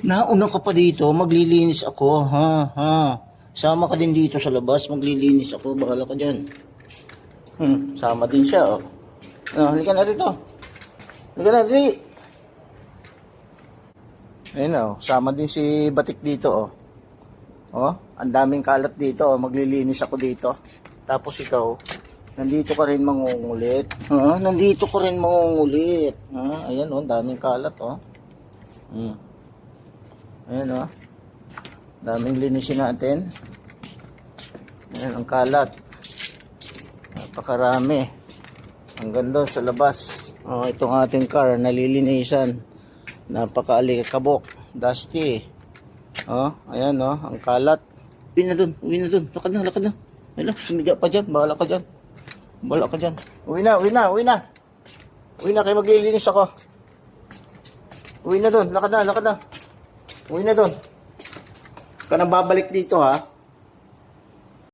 Nauna ka pa dito, maglilinis ako, ha, ha. Sama ka din dito sa labas, maglilinis ako, bahala ka dyan. Hmm, sama din siya, oh. Oh, halika na dito. Halika na, di. Ayun, oh. Sama din si Batik dito, oh. Oh, ang daming kalat dito, oh. Maglilinis ako dito. Tapos ikaw, nandito ka rin mangungulit. Ha? Nandito ka rin mangungulit. Ha? Ayan, oh. ang daming kalat, oh. Hmm. Ayan, oh. Daming linisin natin. Ayan, ang kalat. Napakarami. Hanggang doon sa labas. Oh, itong ating car, nalilinisan. Napakaalikabok. Dusty. Oh, ayan oh, ang kalat. Uwi na doon, uwi na doon. Lakad na, lakad na. Hala, sumiga pa dyan. Bahala ka dyan. Bahala ka dyan. Uwi na, uwi na, uwi na. Uwi na, kayo maglilinis ako. Uwi na doon, lakad na, lakad na. Uwi na doon. Ka nang babalik dito ha.